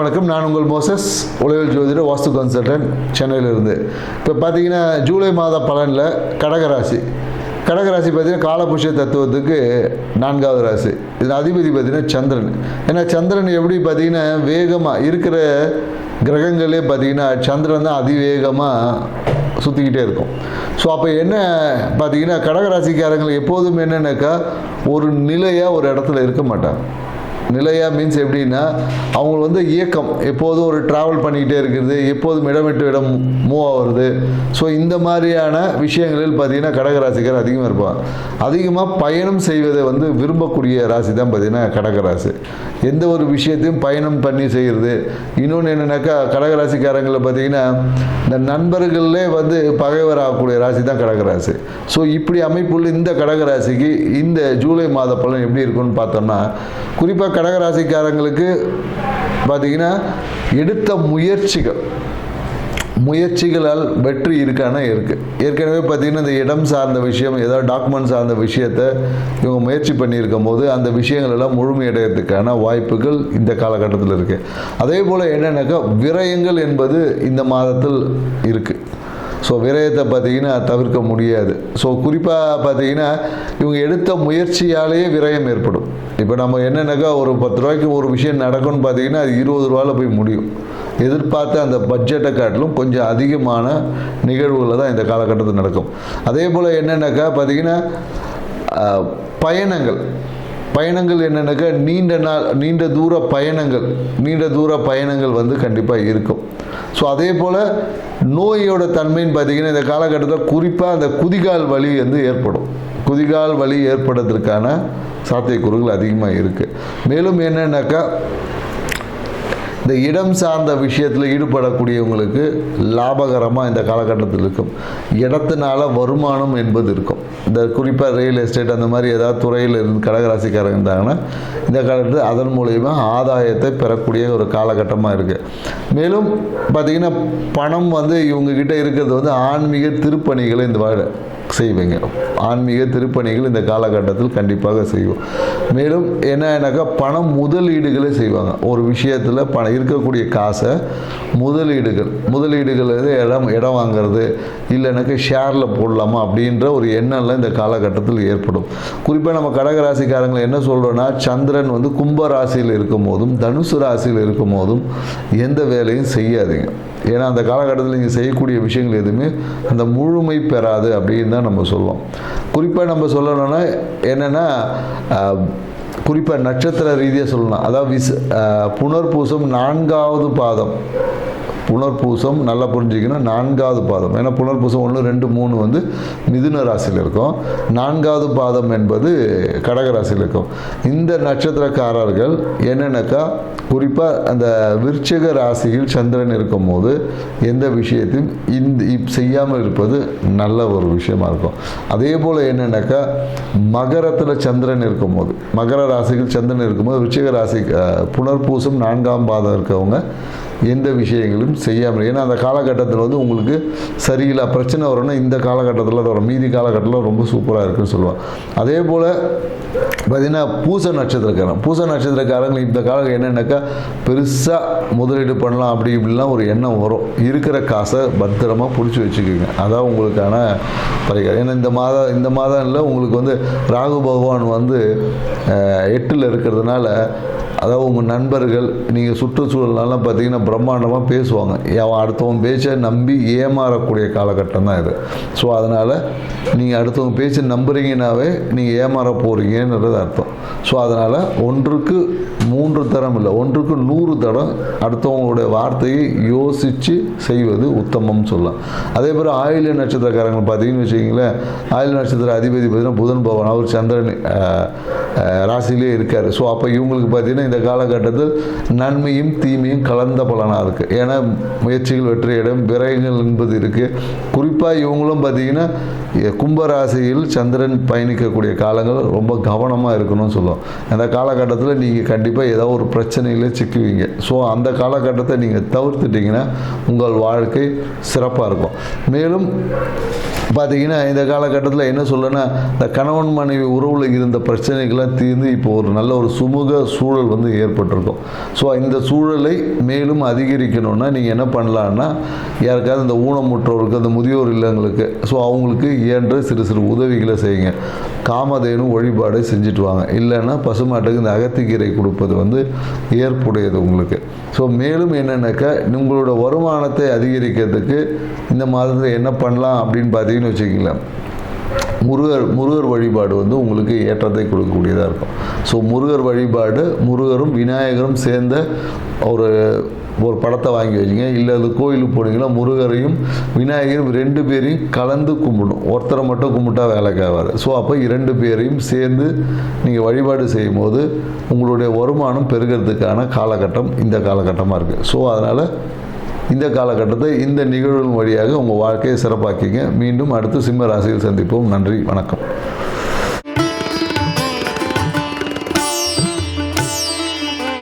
அனைவருக்கும் வணக்கம். நான் உங்கள் மோசஸ் உலகில் ஜோதிட வாஸ்து கன்சல்டன்ட் சென்னையிலிருந்து. இப்போ பார்த்தீங்கன்னா ஜூலை மாத பலனில் கடகராசி கடகராசி பார்த்தீங்கன்னா காலபுஷ தத்துவத்துக்கு நான்காவது ராசி. இதில் அதிபதி பார்த்தீங்கன்னா சந்திரன். ஏன்னா சந்திரன் எப்படி பார்த்தீங்கன்னா வேகமாக இருக்கிற கிரகங்களே பார்த்தீங்கன்னா சந்திரன் தான் அதிவேகமாக சுற்றிக்கிட்டே இருக்கும். ஸோ அப்போ என்ன பார்த்தீங்கன்னா கடகராசிக்காரங்கள் எப்போதும் என்னென்னாக்கா ஒரு நிலையாக ஒரு இடத்துல இருக்க மாட்டாங்க. நிலையாக மீன்ஸ் எப்படின்னா அவங்க வந்து இயக்கம் எப்போதும் ஒரு ட்ராவல் பண்ணிக்கிட்டே இருக்கிறது எப்போதும் இடம் விட்டு இடம் மூவ் ஆகுறது. ஸோ இந்த மாதிரியான விஷயங்களில் பார்த்தீங்கன்னா கடகராசிக்கார் அதிகமாக இருப்பாங்க. அதிகமாக பயணம் செய்வதை வந்து விரும்பக்கூடிய ராசி தான் பார்த்தீங்கன்னா கடகராசி. எந்த ஒரு விஷயத்தையும் பயணம் பண்ணி செய்கிறது இன்னொன்று என்னென்னாக்கா கடகராசிக்காரங்களை பார்த்தீங்கன்னா இந்த நண்பர்களே வந்து பகைவர் ஆகக்கூடிய ராசி தான் கடகராசி. ஸோ இப்படி அமைப்புள்ள இந்த கடகராசிக்கு இந்த ஜூலை மாத பலன் எப்படி இருக்கும்னு பார்த்தோம்னா குறிப்பாக கடகராசிக்காரங்களுக்கு பார்த்தீங்கன்னா எடுத்த முயற்சிகள் முயற்சிகளால் வெற்றி இருக்கான இருக்குது ஏற்கனவே பார்த்தீங்கன்னா இந்த இடம் சார்ந்த விஷயம் ஏதாவது டாக்குமெண்ட் சார்ந்த விஷயத்தை இவங்க முயற்சி பண்ணியிருக்கும் போது அந்த விஷயங்கள் எல்லாம் முழுமையடைகிறதுக்கான வாய்ப்புகள் இந்த காலகட்டத்தில் இருக்குது அதே போல் என்னென்னாக்கா விரயங்கள் என்பது இந்த மாதத்தில் இருக்குது ஸோ விரயத்தை பார்த்தீங்கன்னா தவிர்க்க முடியாது. ஸோ குறிப்பாக பார்த்தீங்கன்னா இவங்க எடுத்த முயற்சியாலேயே விரயம் ஏற்படும். இப்போ நம்ம என்னென்னாக்கா ஒரு பத்து ரூபாய்க்கு ஒரு விஷயம் நடக்கும்னு பார்த்தீங்கன்னா அது இருபது ரூபாயில் போய் முடியும். எதிர்பார்த்த அந்த பட்ஜெட்டை காட்டிலும் கொஞ்சம் அதிகமான நிகழ்வுகளை தான் இந்த காலகட்டத்தில் நடக்கும். அதே போல் என்னென்னாக்கா பார்த்தீங்கன்னா பயணங்கள். பயணங்கள் என்னென்னாக்கா நீண்ட நாள் நீண்ட தூர பயணங்கள் நீண்ட தூர பயணங்கள் வந்து கண்டிப்பாக இருக்கும். ஸோ அதே போல் நோயோட தன்மைன்னு பார்த்தீங்கன்னா இந்த காலகட்டத்தில் குறிப்பாக அந்த குதிகால் வலி வந்து ஏற்படும். குதிகால் வலி ஏற்படுறதுக்கான சாத்தியக்கூறுகள் அதிகமாக இருக்குது மேலும் என்னென்னாக்கா இந்த இடம் சார்ந்த விஷயத்தில் ஈடுபடக்கூடியவங்களுக்கு லாபகரமாக இந்த காலகட்டத்தில் இருக்கும். இடத்தினால வருமானம் என்பது இருக்கும். இந்த குறிப்பாக ரியல் எஸ்டேட் அந்த மாதிரி ஏதாவது துறையில் இருந்து கடகராசிக்காரங்க இருந்தாங்கன்னா இந்த காலகட்டத்தில் அதன் மூலயமா ஆதாயத்தை பெறக்கூடிய ஒரு காலகட்டமாக இருக்குது மேலும் பார்த்திங்கன்னா பணம் வந்து இவங்கக்கிட்ட இருக்கிறது வந்து ஆன்மீக திருப்பணிகளை இந்த வா- செய்வீங்க. ஆன்மீக திருப்பணிகள் இந்த காலகட்டத்தில் கண்டிப்பாக செய்வோம். மேலும் என்னன்னாக்கா பணம் முதலீடுகளை செய்வாங்க. ஒரு விஷயத்தில் பணம் இருக்கக்கூடிய காசை முதலீடுகள் முதலீடுகள் இடம் இடம் வாங்குறது இல்லைனாக்கா ஷேரில் போடலாமா அப்படின்ற ஒரு எண்ணம்லாம் இந்த காலகட்டத்தில் ஏற்படும். குறிப்பாக நம்ம கடகராசிக்காரங்களை என்ன சொல்கிறோன்னா சந்திரன் வந்து கும்ப ராசியில் இருக்கும் போதும் தனுசு ராசியில் இருக்கும் போதும் எந்த வேலையும் செய்யாதீங்க. ஏன்னா அந்த காலகட்டத்தில் நீங்கள் செய்யக்கூடிய விஷயங்கள் எதுவுமே அந்த முழுமை பெறாது அப்படின்னு தான் நம்ம சொல்லுவோம் குறிப்பாக நம்ம சொல்லணும்னா என்னென்னா குறிப்பாக நட்சத்திர ரீதியாக சொல்லலாம். அதாவது விஸ் புனர்பூசம் நான்காவது பாதம். புனர்பூசம் நல்லா புரிஞ்சுக்கணும் நான்காவது பாதம். ஏன்னா புனர்பூசம் ஒன்று ரெண்டு மூணு வந்து மிதுன ராசியில் இருக்கும். நான்காவது பாதம் என்பது கடக ராசியில் இருக்கும். இந்த நட்சத்திரக்காரர்கள் என்னென்னாக்கா குறிப்பாக அந்த விருச்சக ராசியில் சந்திரன் இருக்கும்போது எந்த விஷயத்தையும் இந்த இப் செய்யாமல் இருப்பது நல்ல ஒரு விஷயமா இருக்கும். அதே போல் என்னென்னாக்கா மகரத்தில் சந்திரன் இருக்கும்போது மகர ராசியில் சந்திரன் இருக்கும்போது விருச்சிக ராசி புனர்பூசம் நான்காம் பாதம் இருக்கவங்க எந்த விஷயங்களும் செய்யாமல் ஏன்னா அந்த காலகட்டத்தில் வந்து உங்களுக்கு சரியில்லை பிரச்சனை வரும்னா இந்த காலகட்டத்தில் வரும். மீதி காலகட்டத்தில் ரொம்ப சூப்பராக இருக்குன்னு சொல்லுவாங்க. அதே போல் பார்த்தீங்கன்னா பூச நட்சத்திரக்காரன். பூச நட்சத்திரக்காரங்க இந்த காலம் என்னென்னாக்கா பெருசாக முதலீடு பண்ணலாம் அப்படி இப்படிலாம் ஒரு எண்ணம் வரும். இருக்கிற காசை பத்திரமாக பிடிச்சி வச்சுக்கோங்க. அதான் உங்களுக்கான பரிகாரம். ஏன்னா இந்த மாதம் இந்த மாதம் இல்லை உங்களுக்கு வந்து ராகு பகவான் வந்து எட்டில் இருக்கிறதுனால அதாவது உங்கள் நண்பர்கள் நீங்கள் சுற்றுச்சூழல்லாம் பார்த்தீங்கன்னா பிரம்மாண்டமாக பேசுவாங்க. அவன் அடுத்தவன் பேச்சை நம்பி ஏமாறக்கூடிய காலகட்டம் தான் இது. ஸோ அதனால் நீங்கள் அடுத்தவங்க பேச்சை நம்புறீங்கனாவே நீங்கள் ஏமாற போகிறீங்கன்றது அர்த்தம். ஸோ அதனால் ஒன்றுக்கு மூன்று தரம் இல்லை ஒன்றுக்கு நூறு தரம் அடுத்தவங்களுடைய வார்த்தையை யோசித்து செய்வது உத்தமம்னு சொல்லலாம். அதே போல் ஆயுள நட்சத்திரக்காரங்க பார்த்தீங்கன்னு வச்சுக்கிங்களேன் ஆயில்ய நட்சத்திர அதிபதி பார்த்தீங்கன்னா புதன் பவன் அவர் சந்திரன் ராசிலேயே இருக்கார். ஸோ அப்போ இவங்களுக்கு பார்த்தீங்கன்னா இந்த காலகட்டத்தில் நன்மையும் தீமையும் கலந்த பலனாக இருக்குது ஏன்னா முயற்சிகள் வெற்றியிடம் விரயங்கள் என்பது இருக்குது குறிப்பாக இவங்களும் பார்த்தீங்கன்னா கும்பராசியில் சந்திரன் பயணிக்கக்கூடிய காலங்கள் ரொம்ப கவனமாக இருக்கணும்னு சொல்லுவோம். அந்த காலகட்டத்தில் நீங்கள் கண்டிப்பாக ஏதோ ஒரு பிரச்சனையில் சிக்குவீங்க. ஸோ அந்த காலகட்டத்தை நீங்கள் தவிர்த்துட்டிங்கன்னா உங்கள் வாழ்க்கை சிறப்பாக இருக்கும். மேலும் பார்த்தீங்கன்னா இந்த காலகட்டத்தில் என்ன சொல்லனா இந்த கணவன் மனைவி உறவில் இருந்த பிரச்சனைகள்லாம் தீர்ந்து இப்போ ஒரு நல்ல ஒரு சுமூக சூழல் வந்து வந்து ஏற்பட்டிருக்கும். ஸோ இந்த சூழலை மேலும் அதிகரிக்கணும்னா நீங்கள் என்ன பண்ணலான்னா யாருக்காவது இந்த ஊனமுற்றோருக்கு அந்த முதியோர் இல்லங்களுக்கு ஸோ அவங்களுக்கு இயன்ற சிறு சிறு உதவிகளை செய்யுங்க. காமதேனு வழிபாடு செஞ்சுட்டு வாங்க. இல்லைன்னா பசுமாட்டுக்கு இந்த அகத்திக்கீரை கொடுப்பது வந்து ஏற்புடையது உங்களுக்கு. ஸோ மேலும் என்னென்னாக்கா உங்களோட வருமானத்தை அதிகரிக்கிறதுக்கு இந்த மாதத்தில் என்ன பண்ணலாம் அப்படின்னு பார்த்தீங்கன்னு வச்சுக்கலாம் முருகர் முருகர் வழிபாடு வந்து உங்களுக்கு ஏற்றத்தை கொடுக்கக்கூடியதாக இருக்கும். ஸோ முருகர் வழிபாடு முருகரும் விநாயகரும் சேர்ந்த ஒரு ஒரு படத்தை வாங்கி வச்சுங்க. இல்லை அது கோயிலுக்கு போனீங்கன்னா முருகரையும் விநாயகரும் ரெண்டு பேரையும் கலந்து கும்பிடணும். ஒருத்தரை மட்டும் கும்பிட்டா வேலைக்கு ஆகாது. ஸோ அப்போ இரண்டு பேரையும் சேர்ந்து நீங்கள் வழிபாடு செய்யும் போது உங்களுடைய வருமானம் பெருகிறதுக்கான காலகட்டம் இந்த காலகட்டமாக இருக்குது ஸோ அதனால் இந்த காலகட்டத்தை இந்த நிகழ்வு வழியாக உங்கள் வாழ்க்கையை சிறப்பாக்கிங்க. மீண்டும் அடுத்து சிம்ம ராசியில் சந்திப்போம். நன்றி. வணக்கம்.